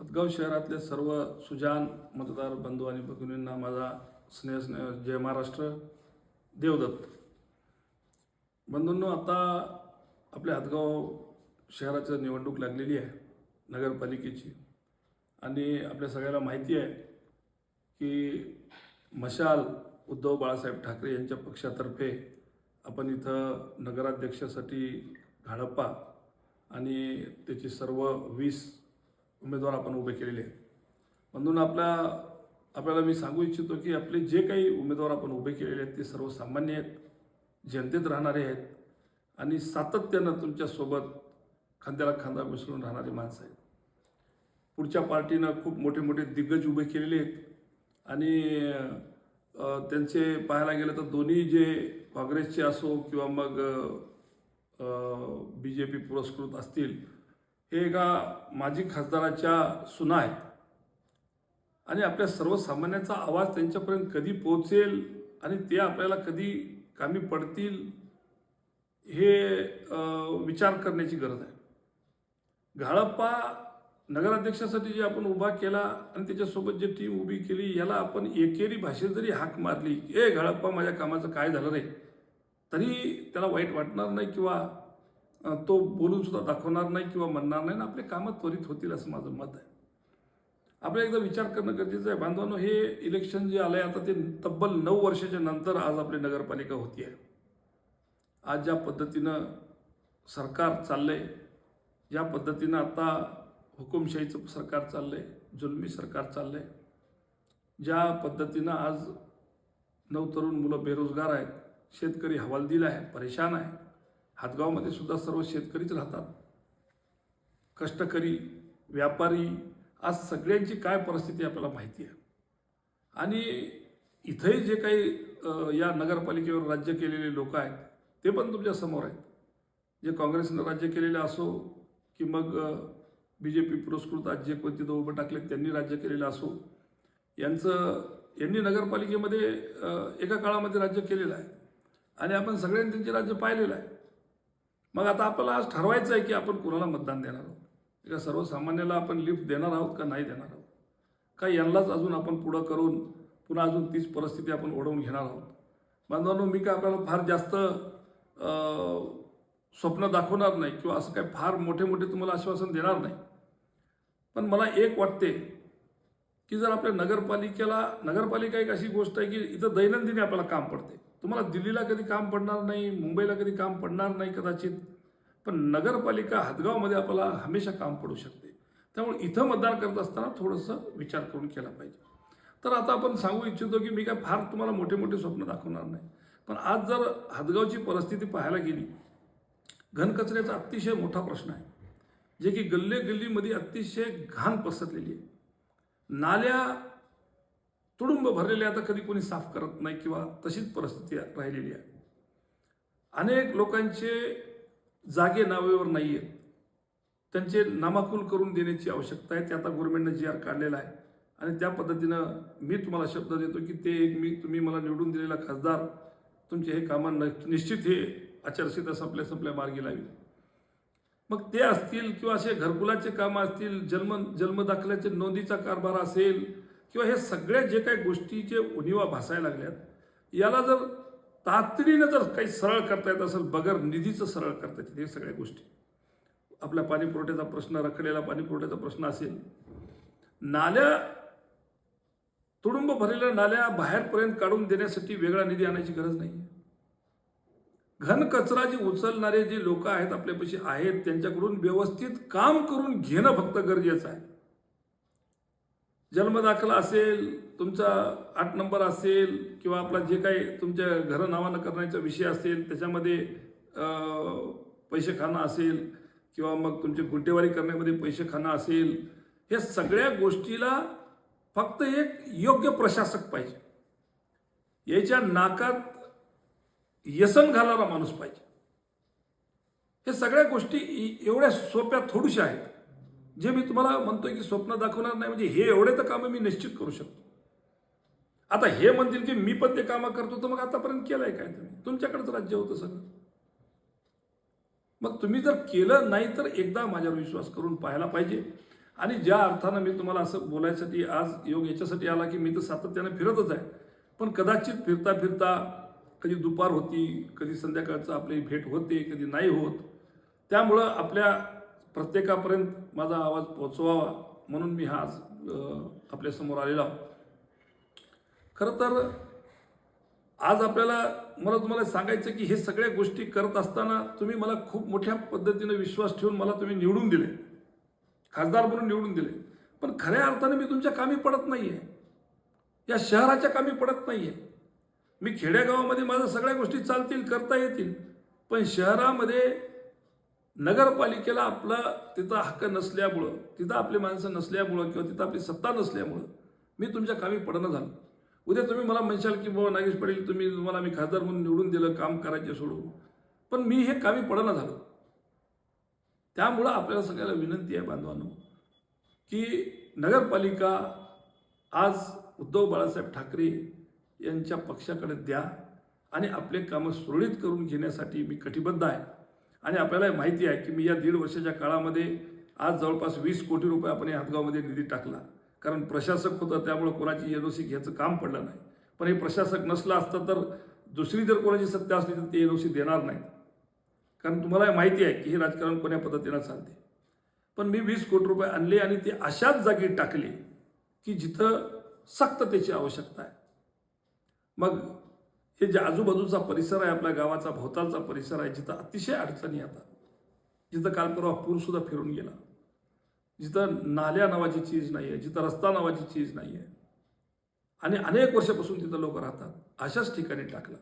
हदगाव शहरातले सर्व सुजान मतदार बंधू आणि भगिनींना माझा स्नेह स्नेह जय महाराष्ट्र देवदत्त. बंधूंनो आता आपल्या हदगाव शहराचं निवडणूक लागलेली आहे नगरपालिकेची. आणि आपल्या सगळ्याला माहिती आहे की मशाल उद्धव बाळासाहेब ठाकरे यांच्या पक्षातर्फे आपण इथं नगराध्यक्षासाठी घाडप्पा आणि त्याची सर्व वीस उमेदवार आपण उभे केलेले आहेत. म्हणून आपल्या आपल्याला मी सांगू इच्छितो की आपले जे काही उमेदवार आपण उभे केलेले आहेत ते सर्वसामान्य आहेत जनतेत राहणारे आहेत आणि सातत्यानं तुमच्यासोबत खांद्याला खांदा मिसळून राहणारी माणसं आहेत. पुढच्या पार्टीनं खूप मोठे मोठे दिग्गज उभे केलेले आहेत आणि त्यांचे पाहायला गेलं तर दोन्ही जे काँग्रेसचे असो किंवा मग बी जे पी पुरस्कृत असतील हे एका माजी खासदाराच्या सुना आहेत. आणि आपल्या सर्वसामान्यांचा आवाज त्यांच्यापर्यंत कधी पोहोचेल आणि ते आपल्याला कधी कामी पडतील हे विचार करण्याची गरज आहे. घाळप्पा नगराध्यक्षासाठी जे आपण उभा केला आणि त्याच्यासोबत जे टीम उभी केली याला आपण एकेरी भाषेत जरी हाक मारली ए घाळप्पा माझ्या कामाचं काय झालं रे? तरी त्याला वाईट वाटणार नाही किंवा तो बोलून सुद्धा दाखवणार नाही किंवा म्हणणार नाही ना आपले कामं त्वरित होतील असं माझं मत आहे. आपल्याला एकदा विचार करणं गरजेचं आहे. बांधवांनो हे इलेक्शन जे आलंय आता ते तब्बल नऊ वर्षाच्या नंतर आज आपली नगरपालिका होती आहे. आज ज्या पद्धतीनं सरकार चाललंय ज्या पद्धतीनं आता हुकुमशाहीचं सरकार चाललंय जुलमी सरकार चाललंय ज्या पद्धतीनं आज नऊ तरुण मुलं बेरोजगार आहेत शेतकरी हवालदिल आहे परेशान आहे हातगावमध्ये सुद्धा सर्व शेतकरीच राहतात. कष्टकरी व्यापारी आज सगळ्यांची काय परिस्थिती आपल्याला माहिती आहे. आणि इथंही जे काही या नगरपालिकेवर राज्य केलेले लोक आहेत ते पण तुमच्यासमोर आहेत. जे काँग्रेसनं राज्य केलेलं असो की मग बी जे पी पुरस्कृत आज जे कोणते दो उभं टाकले त्यांनी राज्य केलेलं असो. यांचं यांनी नगरपालिकेमध्ये एका काळामध्ये राज्य केलेलं आहे. आणि आपण सगळ्यांनी त्यांचे राज्य पाहिलेलं आहे. मग आता आपल्याला आज ठरवायचं आहे की आपण कुणाला मतदान देणार आहोत? एका सर्वसामान्याला आपण लिफ्ट देणार आहोत का नाही देणार आहोत? का यांनाच अजून आपण पुढं करून पुन्हा अजून तीच परिस्थिती आपण ओढवून घेणार आहोत? बांधवांनो मी काय आपल्याला फार जास्त स्वप्न दाखवणार नाही किंवा असं काय फार मोठे मोठे तुम्हाला आश्वासन देणार नाही. पण मला एक वाटते की जर आपल्या नगरपालिकेला नगरपालिका एक अशी गोष्ट आहे की इथं दैनंदिनी आपल्याला काम पडते. तुम्हाला दिल्लीला कधी काम पडणार नाही मुंबईला कधी काम पडणार नाही कदाचित पण नगरपालिका हदगावमध्ये आपल्याला हमेशा काम पडू शकते. त्यामुळे इथं मतदान करत असताना थोडंसं विचार करून केला पाहिजे. तर आता आपण सांगू इच्छितो की मी काय फार तुम्हाला मोठे मोठे स्वप्न दाखवणार नाही. पण आज जर हदगावची परिस्थिती पाहायला गेली घनकचऱ्याचा अतिशय मोठा प्रश्न आहे. जे की गल्ले गल्लीमध्ये अतिशय घाण पसरलेली आहे. नाल्या तुडुंब भरलेले आता कधी कोणी साफ करत नाही किंवा तशीच परिस्थिती राहिलेली आहे. अनेक लोकांचे जागे नावेवर नाही आहेत त्यांचे नामाकुल करून देण्याची आवश्यकता आहे ते आता गव्हर्नमेंटनं जी आर काढलेला आहे. आणि त्या पद्धतीनं मी तुम्हाला शब्द देतो की ते एक मी तुम्ही मला निवडून दिलेला खासदार तुमचे हे कामं निश्चित हे आचारसंहिता संपल्या संपल्या मार्गी लावी मग ते असतील किंवा असे घरकुलाचे कामं असतील जन्म जन्मदाखल्याचे नोंदीचा कारभार असेल किंवा हे सगळ्या जे काही गोष्टीचे उणिवा भासायला लागल्यात याला जर तातडीनं जर काही सरळ करता येत असेल बगर निधीचं सरळ करता येते हे सगळ्या गोष्टी. आपल्या पाणीपुरवठ्याचा प्रश्न रखडलेला पाणीपुरवठ्याचा प्रश्न असेल नाल्या तुडुंब भरलेल्या नाल्या बाहेरपर्यंत काढून देण्यासाठी वेगळा निधी आणायची गरज नाही घन कचरा जे उचलणारे जे लोक आहेत आपल्यापाशी आहेत त्यांच्याकडून व्यवस्थित काम करून घेणं फक्त गरजेचं आहे. जन्मदाखला असेल तुमचा आठ नंबर असेल किंवा आपला जे काही तुमच्या घरं नावानं करण्याचा विषय असेल त्याच्यामध्ये पैसे खाणं असेल किंवा मग तुमची गुंटेवारी करण्यामध्ये पैसे खाणं असेल हे सगळ्या गोष्टीला फक्त एक योग्य प्रशासक पाहिजे. याच्या नाकात व्यसन घालणारा माणूस पाहिजे. हे सगळ्या गोष्टी एवढ्या सोप्या थोडुशा आहेत. जे मी तुम्हाला म्हणतोय की स्वप्न दाखवणार नाही म्हणजे हे एवढे तर कामं मी निश्चित करू शकतो. आता हे म्हणतील की मी पण ते कामं करतो तर मग आतापर्यंत केलंय काय तुम्ही? तुमच्याकडंच राज्य होतं सगळं. मग तुम्ही जर केलं नाही तर एकदा माझ्यावर विश्वास करून पाहायला पाहिजे. आणि ज्या अर्थानं मी तुम्हाला असं बोलायसाठी आज योग याच्यासाठी आला की मी तर सातत्यानं फिरतच आहे. पण कदाचित फिरता फिरता कधी दुपार होती कधी संध्याकाळचं आपली भेट होते कधी नाही होत. त्यामुळं आपल्या प्रत्येकापर्यंत माझा आवाज पोचवावा म्हणून मी हा आज आपल्यासमोर आलेला आहोत. खरं तर आज आपल्याला मला तुम्हाला सांगायचं की हे सगळ्या गोष्टी करत असताना तुम्ही मला खूप मोठ्या पद्धतीने विश्वास ठेवून मला तुम्ही निवडून दिले. खासदार म्हणून निवडून दिले. पण खऱ्या अर्थाने मी तुमच्या कामी पडत नाही आहे या शहराच्या कामी पडत नाही आहे मी खेडेगावामध्ये माझ्या सगळ्या गोष्टी चालतील करता येतील. पण शहरामध्ये नगरपालिकेला आपला तिथं हक्क नसल्यामुळं तिथं आपली माणसं नसल्यामुळं किंवा तिथं आपली सत्ता नसल्यामुळं मी तुमच्या कामी पडणं झालं. उद्या तुम्ही मला म्हणशाल की बाबा नागेश पाटील तुम्ही तुम्हाला मी खासदार म्हणून निवडून दिलं काम करायचे सोडून पण मी हे कामी पडणं झालं. त्यामुळं आपल्याला सगळ्याला विनंती आहे बांधवांनो की नगरपालिका आज उद्धव बाळासाहेब ठाकरे यांच्या पक्षाकडे द्या आणि आपले कामं सुरळीत करून घेण्यासाठी मी कटिबद्ध आहे. आणि आपल्याला माहिती आहे की मी या दीड वर्षाच्या काळामध्ये आज जवळपास वीस कोटी रुपये आपण या हातगावमध्ये निधी टाकला. कारण प्रशासक होतं त्यामुळं कोणाची एनओसी घ्यायचं काम पडलं नाही. पण हे प्रशासक नसलं असतं तर दुसरी जर कोणाची सत्ता असली तर ते एनओसी देणार नाहीत. कारण तुम्हाला माहिती आहे की हे राजकारण कोण्या पद्धतीनं चालते. पण मी वीस कोटी रुपये आणले आणि ते अशाच जागी टाकले की जिथं सक्ततेची आवश्यकता आहे. मग हे जे आजूबाजूचा परिसर आहे आपल्या गावाचा भोवतालचा परिसर आहे जिथं अतिशय अडचणी आता जिथं काल परवा पूरसुद्धा फिरून गेला. जिथं नाल्या नावाची चीज नाही आहे जिथं रस्ता नावाची चीज नाही आहे आणि अनेक वर्षापासून तिथं लोक राहतात. अशाच ठिकाणी टाकलं.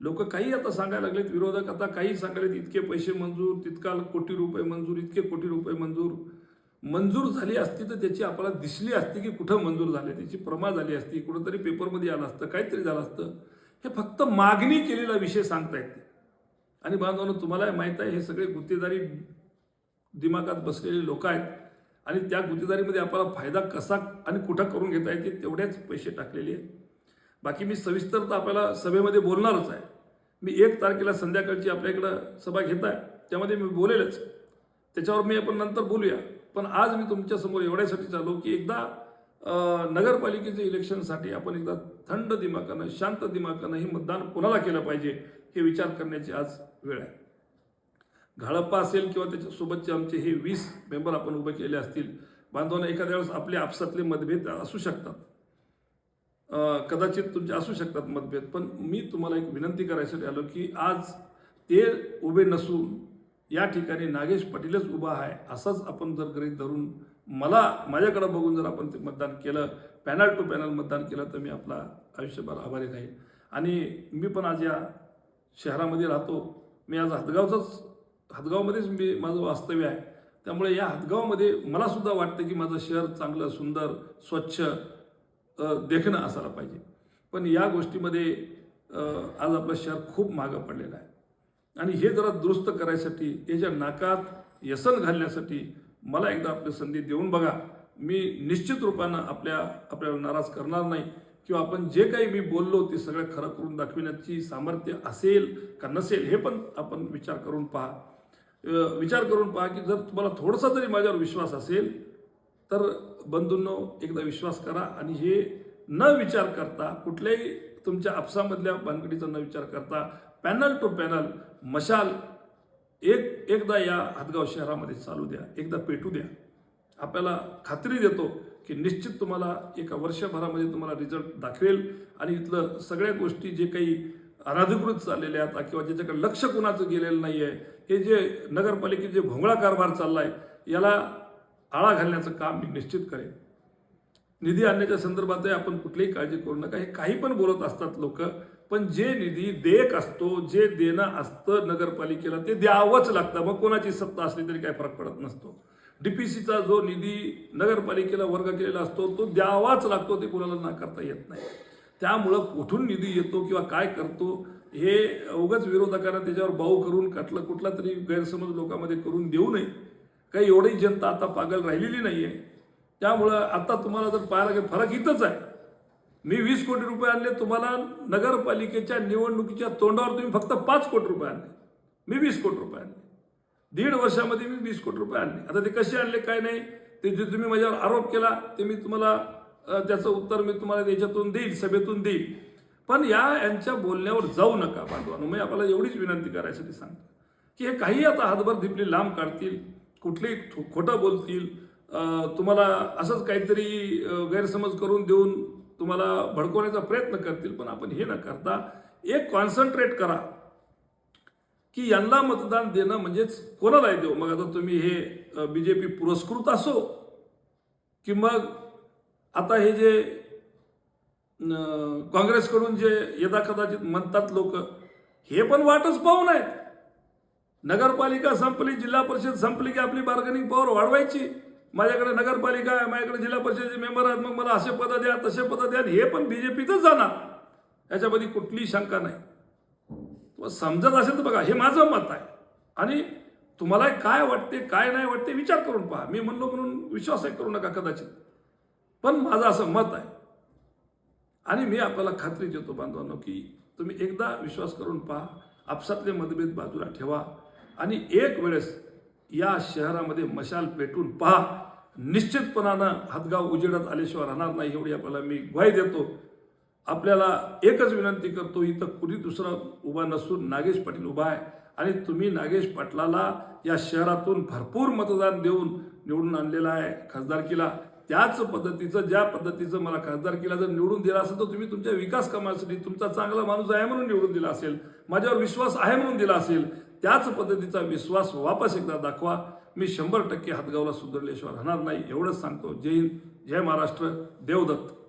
लोक काही आता सांगायला लागलेत विरोधक आता काही सांगायलेत इतके पैसे मंजूर तितका कोटी रुपये मंजूर इतके कोटी रुपये मंजूर. मंजूर झाली असती तर त्याची आपल्याला दिसली असती की कुठं मंजूर झाले त्याची प्रमा झाली असती कुठंतरी पेपरमध्ये आलं असतं काहीतरी झालं असतं. हे फक्त मागणी केलेला विषय सांगतायत ते आणि बांधवांनो तुम्हाला माहीत आहे हे सगळे गुत्तेदारी दिमागात बसलेले लोक आहेत. आणि त्या गुत्तेदारीमध्ये आपल्याला फायदा कसा आणि कुठं करून घेता येते तेवढेच पैसे टाकलेले आहेत. बाकी मी सविस्तर तर आपल्याला सभेमध्ये बोलणारच आहे. मी एक तारखेला संध्याकाळची आपल्या इकडं सभा घेत आहे. त्यामध्ये मी बोलेलच. त्याच्यावर मी आपण नंतर बोलूया. पण आज मी तुमच्यासमोर एवढ्यासाठी चालू की एकदा नगरपालिकेच्या इलेक्शनसाठी आपण एकदा थंड दिमाखानं शांत दिमाखानं हे मतदान कोणाला केलं पाहिजे हे विचार करण्याची आज वेळ आहे. घाळप्पा असेल किंवा त्याच्यासोबतचे आमचे हे वीस मेंबर आपण उभे केले असतील बांधवांना एखाद्या वेळेस आपले आपसातले मतभेद असू शकतात. कदाचित तुमचे असू शकतात मतभेद पण मी तुम्हाला एक विनंती करायसाठी आलो की आज ते उभे नसून या ठिकाणी नागेश पाटीलच उभा आहे असंच आपण जर गरीब धरून मला माझ्याकडं बघून जर आपण ते मतदान केलं पॅनल टू पॅनल मतदान केलं तर मी आपला आयुष्यभर आभारी राहील. आणि मी पण आज या शहरामध्ये राहतो. मी आज हातगावचाच हातगावमध्येच मी माझं वास्तव्य आहे. त्यामुळे या हातगावमध्ये मला सुद्धा वाटतं की माझं शहर चांगलं सुंदर स्वच्छ देखणं असायला पाहिजे. पण या गोष्टीमध्ये आज आपलं शहर खूप मागं पडलेलं आहे. आणि हे जरा दुरुस्त करायसाठी याच्या नाकात व्यसन घालण्यासाठी मला एकदा आपली संधी देऊन बघा. मी निश्चित रूपानं आपल्या आपल्याला नाराज करणार नाही. किंवा आपण जे काही मी बोललो ते सगळं खरं करून दाखविण्याची सामर्थ्य असेल का नसेल हे पण आपण विचार करून पहा. विचार करून पहा की जर तुम्हाला थोडासा जरी माझ्यावर विश्वास असेल तर बंधूंनो एकदा विश्वास करा आणि हे न विचार करता कुठल्याही तुमच्या आपसामधल्या भानगडीचा न विचार करता पॅनल टू पॅनल मशाल एक एकदा या हातगाव शहरामध्ये चालू द्या एकदा पेटू द्या. आपल्याला खात्री देतो की निश्चित तुम्हाला एका वर्षभरामध्ये तुम्हाला रिझल्ट दाखवेल आणि इथलं सगळ्या गोष्टी जे काही अनाधिकृत चाललेल्या आहेत किंवा ज्याच्याकडे लक्ष कुणाचं गेलेलं नाही आहे हे जे नगरपालिकेचे जे भोंगळा कारभार आहे याला आळा घालण्याचं काम मी निश्चित करेन. निधी आणण्याच्या संदर्भातही आपण कुठलीही काळजी करू नका. हे काही पण बोलत असतात लोक पण जे निधी देयक असतो जे देणं असतं नगरपालिकेला ते द्यावंच लागतं. मग कोणाची सत्ता असली तरी काही फरक पडत नसतो. डीपीसीचा जो निधी नगरपालिकेला वर्ग केलेला असतो तो द्यावाच लागतो ते कोणाला नाकारता येत नाही. त्यामुळं कुठून निधी येतो किंवा काय करतो हे उगाच विरोधकांना त्याच्यावर बाऊ करून कटलं कुठला तरी गैरसमज लोकांमध्ये करून देऊ नये. काही एवढी जनता आता पागल राहिलेली नाही आहे त्यामुळं आता तुम्हाला जर पाहायला गेलं फरक इथंच आहे. मी वीस कोटी रुपये आणले तुम्हाला नगरपालिकेच्या निवडणुकीच्या तोंडावर तुम्ही फक्त पाच कोटी रुपये आणले. मी वीस कोटी रुपये आणले. दीड वर्षामध्ये मी वीस कोटी रुपये आणले. आता ते कसे आणले काय नाही ते जे तुम्ही माझ्यावर आरोप केला ते मी तुम्हाला त्याचं उत्तर मी तुम्हाला याच्यातून देईल सभेतून देईल. पण या यांच्या बोलण्यावर जाऊ नका बांधवांनो मी आपल्याला एवढीच विनंती करायसाठी सांगतो की हे काही आता हातभर धिपली लांब काढतील कुठलेही खो- खोटं बोलतील तुम्हाला असंच काहीतरी गैरसमज करून देऊन तुम्हाला भडकवण्याचा प्रयत्न करतील पण आपण हे न करता एक कॉन्सन्ट्रेट करा. की यांना मतदान देणं म्हणजेच कोणालाही देऊ मग आता तुम्ही हे बी जे पी पुरस्कृत असो की मग आता हे जे काँग्रेसकडून जे यदा कदाचित म्हणतात लोक हे पण वाटच पाहून आहेत नगरपालिका संपली जिल्हा परिषद संपली की आपली बार्गनिंग पॉवर वाढवायची. माझ्याकडे नगरपालिका आहे माझ्याकडे जिल्हा परिषदेचे मेंबर आहेत मग मला असे पदं द्या तसे पदं द्या हे पण बी जे पीतच जाणार. याच्यामध्ये कुठलीही शंका नाही. समजत असेल तर बघा हे माझं मत आहे. आणि तुम्हाला काय वाटते काय नाही वाटते विचार करून पहा. मी म्हणलो म्हणून विश्वासही करू नका कदाचित. पण माझं असं मत आहे. आणि मी आपल्याला खात्री देतो बांधवांनो की तुम्ही एकदा विश्वास करून पहा आपसातले मतभेद बाजूला ठेवा. आणि एक वेळेस या शहरामध्ये मशाल पेटून पहा. निश्चितपणानं हातगाव उजेडात आल्याशिवाय राहणार नाही एवढी आपल्याला मी ग्वाही देतो. आपल्याला एकच विनंती करतो इथं कुणी दुसरा उभा नसून नागेश पाटील उभा आहे. आणि तुम्ही नागेश पाटलाला या शहरातून भरपूर मतदान देऊन निवडून आणलेला आहे खासदारकीला. त्याच पद्धतीचं ज्या पद्धतीचं मला खासदारकीला जर निवडून दिला असेल तर तुम्ही तुमच्या विकास कामासाठी तुमचा चांगला माणूस आहे म्हणून निवडून दिला असेल. माझ्यावर विश्वास आहे म्हणून दिला असेल. त्याच पद्धतीचा विश्वास वापस एकदा दाखवा. मी शंभर टक्के हातगावला सुधारल्याशिवाय राहणार नाही. एवढंच सांगतो. जय हिंद जय महाराष्ट्र. देवदत्त.